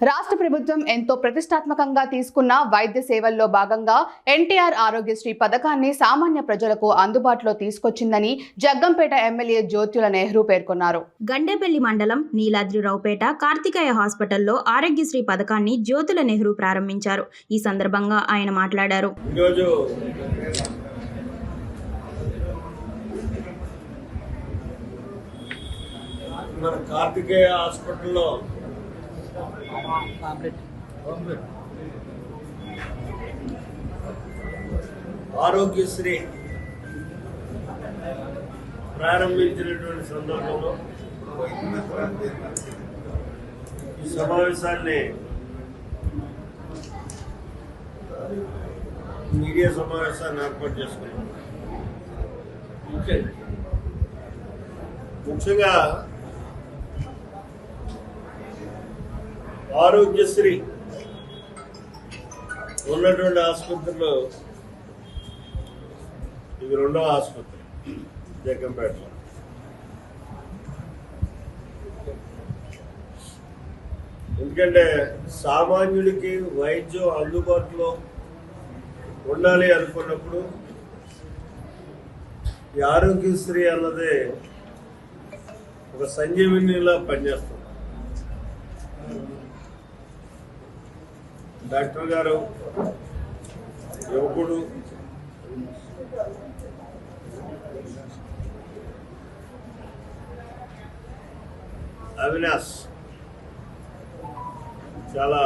రాష్ట్ర ప్రభుత్వం ఎంతో ప్రతిష్టాత్మకంగా తీసుకున్న వైద్య సేవల్లో భాగంగా ఎన్టీఆర్ ఆరోగ్యశ్రీ పథకాన్ని సామాన్య ప్రజలకు అందుబాటులో తీసుకొచ్చిందని జగ్గంపేట ఎమ్మెల్యే జ్యోతుల నెహ్రూ పేర్కొన్నారు. గండేపల్లి మండలం నీలాద్రిరావుపేట కార్తికేయ హాస్పిటల్లో ఆరోగ్యశ్రీ పథకాన్ని జ్యోతుల నెహ్రూ ప్రారంభించారు. ఈ సందర్భంగా ఆయన మాట్లాడారు. మన కార్తికేయ హాస్పిటల్లో ఆరోగ్యశ్రీ ప్రారంభించినటువంటి సందర్భంలో ఈ సమావేశాన్ని మీడియా సమావేశాన్ని ఏర్పాటు చేసుకున్నాం. ముఖ్యంగా ఆరోగ్యశ్రీ ఉన్నటువంటి ఆసుపత్రిలో ఇది రెండవ ఆసుపత్రి జగ్గంపేటలో ఎందుకంటే సామాన్యుడికి వైద్యం అందుబాటులో ఉండాలి అనుకున్నప్పుడు ఈ ఆరోగ్యశ్రీ అన్నది ఒక సంజీవినిలా పనిచేస్తుంది. డాక్టర్ గారు యువకుడు అవినాష్. చాలా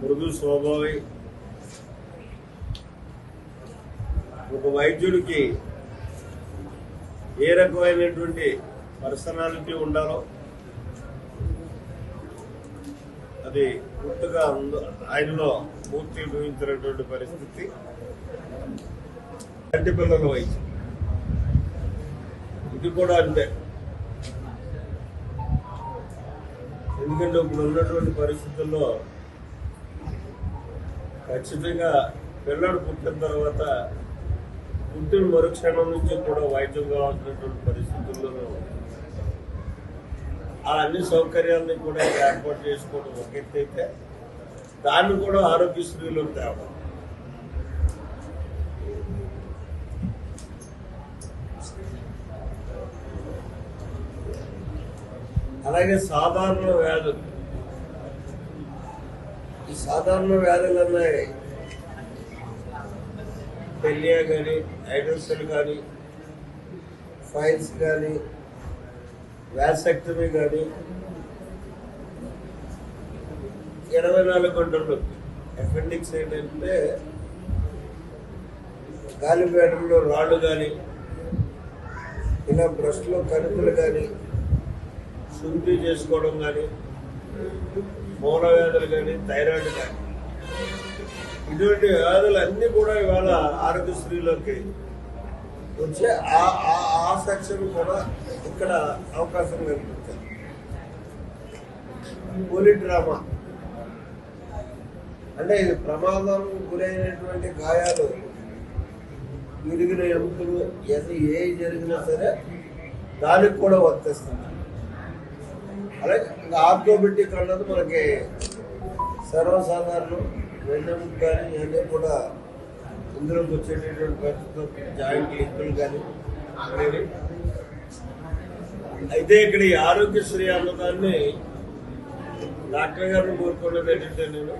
మృదు స్వభావి. ఒక వైద్యుడికి ఏ రకమైనటువంటి పర్సనాలిటీ ఉండాలో అది పూర్తిగా ఆయనలో పూర్తి ఊహించినటువంటి పరిస్థితి కంటి పిల్లల వయసు. ఇది కూడా అంతే. ఎందుకంటే ఇప్పుడు ఉన్నటువంటి పరిస్థితుల్లో ఖచ్చితంగా పిల్లడు పుట్టిన తర్వాత పుట్టిన మరుక్షణం నుంచి కూడా వైద్యం కావాల్సినటువంటి పరిస్థితుల్లో అన్ని సౌకర్యాలను కూడా ఏర్పాటు చేసుకోవడం ఒక ఎత్తు అయితే దాన్ని కూడా ఆరోగ్యశ్రీలో తేవడం అలాగే సాధారణ వ్యాధులు. ఈ సాధారణ వ్యాధులు అన్నాయి పెళ్ళియా కానీ ఐడల్సల్ కానీ ఫైల్స్ కానీ వ్యాసెక్టమీ కానీ ఇరవై నాలుగు గంటలు అపెండిక్స్ ఏంటంటే గాలిపేటలో రాళ్ళు కానీ ఇలా బ్రష్లో కణుకులు కానీ శుద్ధి చేసుకోవడం కానీ మూల వ్యాధులు కానీ థైరాయిడ్ కానీ ఇటువంటి వ్యాధులు అన్నీ కూడా ఇవాళ ఆరోగ్యశ్రీలోకి వచ్చే ఆ ఆ- సెక్షన్ కూడా ఇక్కడ అవకాశం కనిపిస్తుంది పోలీ డ్రామా అంటే ఇది ప్రమాదం గురైనటువంటి గాయాలు విరిగిన ఎముకలు ఏది ఏ జరిగినా సరే దానికి కూడా వర్తిస్తుంది. అలాగే ఇంకా ఆర్థోబెటిక్ అన్నది మనకి సర్వసాధారణం. వెన్నెముక కానీ ఇవన్నీ కూడా ఇందులోకి వచ్చేటటువంటి పరిస్థితులు జాయింట్ లింకులు కానీ అనేవి అయితే ఇక్కడ ఈ ఆరోగ్యశ్రీ అన్నదాన్ని డాక్టర్ గారిని కోరుకున్నది ఏంటంటే నేను